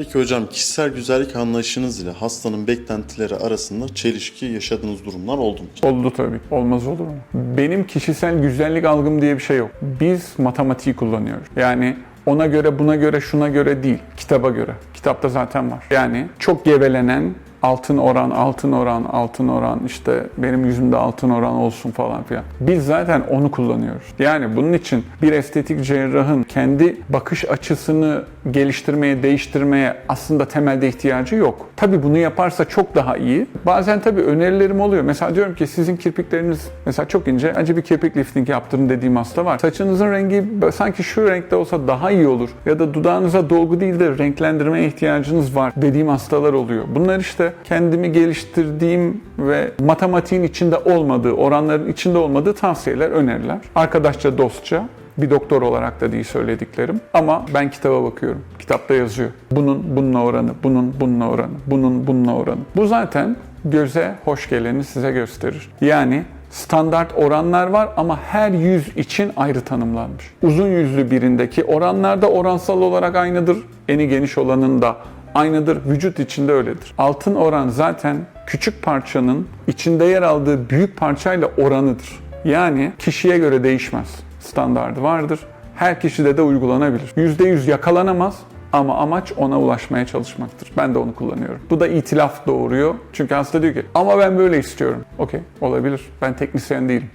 Peki hocam kişisel güzellik anlayışınız ile hastanın beklentileri arasında çelişki yaşadığınız durumlar oldu mu? Oldu tabii. Olmaz olur mu? Benim kişisel güzellik algım diye bir şey yok. Biz matematiği kullanıyoruz. Yani ona göre, buna göre, şuna göre değil. Kitaba göre. Kitapta zaten var. Yani çok gevelenen altın oran, altın oran, altın oran işte benim yüzümde altın oran olsun falan filan. Biz zaten onu kullanıyoruz. Yani bunun için bir estetik cerrahın kendi bakış açısını geliştirmeye, değiştirmeye aslında temelde ihtiyacı yok. Tabii bunu yaparsa çok daha iyi. Bazen tabii önerilerim oluyor. Mesela diyorum ki sizin kirpikleriniz mesela çok ince. Acı bir kirpik lifting yaptırın dediğim hasta var. Saçınızın rengi sanki şu renkte olsa daha iyi olur. Ya da dudağınıza dolgu değil de renklendirmeye ihtiyacınız var dediğim hastalar oluyor. Bunlar işte kendimi geliştirdiğim ve matematiğin içinde olmadığı, oranların içinde olmadığı tavsiyeler, öneriler. Arkadaşça, dostça bir doktor olarak da değil söylediklerim. Ama ben kitaba bakıyorum. Kitapta yazıyor. Bunun bununla oranı, bunun bununla oranı, bunun bununla oranı. Bu zaten göze hoş geleni size gösterir. Yani standart oranlar var ama her yüz için ayrı tanımlanmış. Uzun yüzlü birindeki oranlar da oransal olarak aynıdır. Eni geniş olanın da aynıdır. Vücut içinde öyledir. Altın oran zaten küçük parçanın içinde yer aldığı büyük parçayla oranıdır. Yani kişiye göre değişmez. Standardı vardır. Her kişide de uygulanabilir. %100 yakalanamaz ama amaç ona ulaşmaya çalışmaktır. Ben de onu kullanıyorum. Bu da itilaf doğuruyor. Çünkü hasta diyor ki ama ben böyle istiyorum. Okey olabilir. Ben teknisyen değilim.